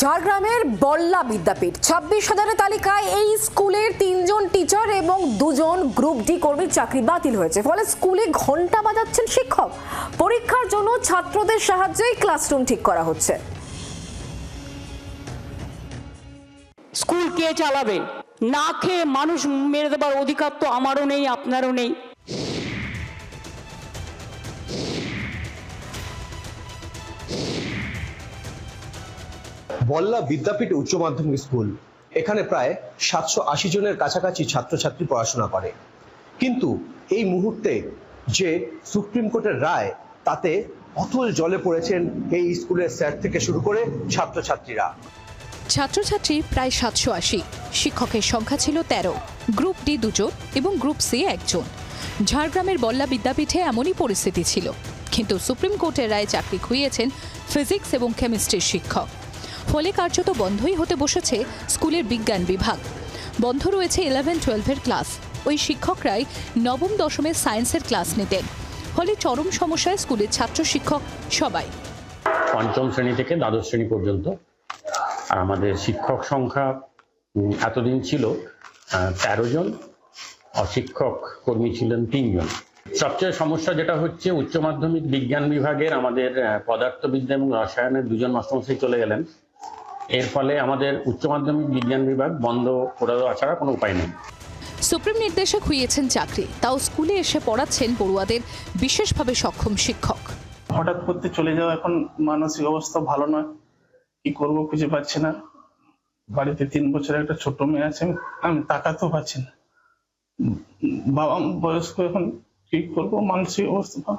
ঝাড়গ্রামের বল্লা বিদ্যাপীঠ। ছাব্বিশ হাজারের তালিকায় এই স্কুলের তিনজন টিচার এবং দুজন গ্রুপ ডি কর্মীর চাকরি বাতিল হয়েছে। ফলে স্কুলে ঘণ্টা বাজাচ্ছেন শিক্ষক। পরীক্ষার জন্য ছাত্রদের সাহায্যেই ক্লাসরুম ঠিক করা হচ্ছে। স্কুল কে চালাবে? না খেয়ে মানুষ মেরে দেবার অধিকার তো আমারও নেই, আপনারও নেই। বল্লা বিদ্যাপীঠ উচ্চ মাধ্যমিক স্কুল। এখানে প্রায় সাতশো আশি জনের কাছাকাছি ছাত্রছাত্রী পড়াশোনা করে। কিন্তু এই মুহূর্তে যে সুপ্রিম কোর্টের রায়, তাতে অতল জলে পড়েছেন এই স্কুলের স্যার থেকে শুরু করে ছাত্রছাত্রীরা। ছাত্রছাত্রী প্রায় সাতশো আশি, শিক্ষকের সংখ্যা ছিল তেরো, গ্রুপ ডি দুজন এবং গ্রুপ সি একজন। ঝাড়গ্রামের বল্লা বিদ্যাপীঠে এমনই পরিস্থিতি ছিল। কিন্তু সুপ্রিম কোর্টের রায়ে চাকরি খুইয়েছেন ফিজিক্স এবং কেমিস্ট্রির শিক্ষক। ফলে কার্যত বন্ধই হতে বসেছে স্কুলের বিজ্ঞান বিভাগ। বন্ধ রয়েছে ইলেভেন টুয়েলভের ক্লাস ওই শিক্ষকরাই নবম, দশমের সায়েন্সের ক্লাস নিতেন। ফলে চরম সমস্যায় স্কুলের ছাত্র শিক্ষক সবাই। পঞ্চম শ্রেণি থেকে দ্বাদশ শ্রেণি পর্যন্ত। আর আমাদের শিক্ষক সংখ্যা এতদিন ছিল তেরো জন। অশিক্ষক কর্মী ছিলেন তিনজন সবচেয়ে সমস্যা যেটা হচ্ছে, উচ্চ মাধ্যমিক বিজ্ঞান বিভাগের আমাদের পদার্থবিদ্যা এবং রসায়নের দুজন মাস্টারমশাই চলে গেলেন। এর ফলে আমাদের উচ্চ মাধ্যমিক বিজ্ঞান বিভাগ বন্ধ করে দেওয়া ছাড়া কোনো উপায় নেই। সুপ্রিম নির্দেশে খুইয়েছেন চাকরি তাও স্কুলে এসে পড়াচ্ছেন পড়ুয়াদের বিশেষভাবে সক্ষম শিক্ষক। হঠাৎ করতে চলে যাওয়া এখন মানসিক অবস্থা ভালো নয় কি করব খুঁজে পাচ্ছি না। বাড়িতে তিন বছরের একটা ছোট মেয়ে আছে আমি- তাকাতেও পাচ্ছি না। বাবা বয়স্ক এখন কি করব মানসিক অবস্থা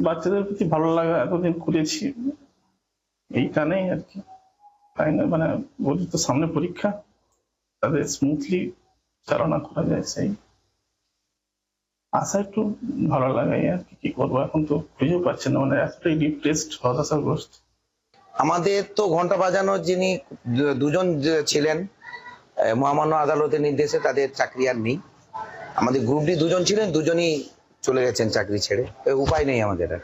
বাচ্চাদের প্রতি ভালো লাগা এতদিন করেছি এই টানেই আর কি। তাই না মানে ওদের তো সামনে পরীক্ষা, তাদের স্মুথলি চালনা করা যায় সেই। আশা একটু ভালো লাগাই আর কি করব, এখন তো খুঁজেও পাচ্ছি না মানে এতটাই ডিপ্রেসড হতাশাগ্রস্ত আমাদের তো ঘণ্টা বাজানোর যিনি দুজন ছিলেন মহামান্য আদালতের নির্দেশে তাদের চাকরি আর নেই। আমাদের গ্রুপ ডি দুজন ছিলেন, দুজনই চলে গেছেন চাকরি ছেড়ে। উপায় নেই আমাদের আর।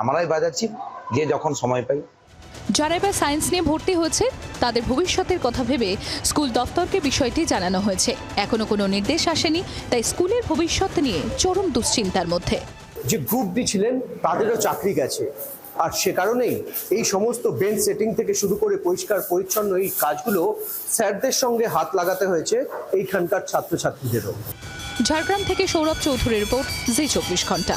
আমরাই বাজাচ্ছি, যে যখন সময় পাই। যারা এবার সায়েন্স নিয়ে ভর্তি হয়েছে তাদের ভবিষ্যতের কথা ভেবে স্কুল দফতরকে বিষয়টি জানানো হয়েছে। এখনও কোনো নির্দেশ আসেনি তাই স্কুলের ভবিষ্যৎ নিয়ে চরম দুশ্চিন্তার মধ্যে। যে গ্রুপ ডি ছিলেন তাদেরও চাকরি গেছে। আর সে কারণেই এই সমস্ত বেঞ্চ সেটিং থেকে শুরু করে পরিষ্কার পরিচ্ছন্ন এই কাজগুলো স্যারদের সঙ্গে হাত লাগাতে হয়েছে এইখানকার ছাত্রছাত্রীদেরও। ঝাড়গ্রাম থেকে সৌরভ চৌধুরীর রিপোর্ট জি চব্বিশ ঘণ্টা।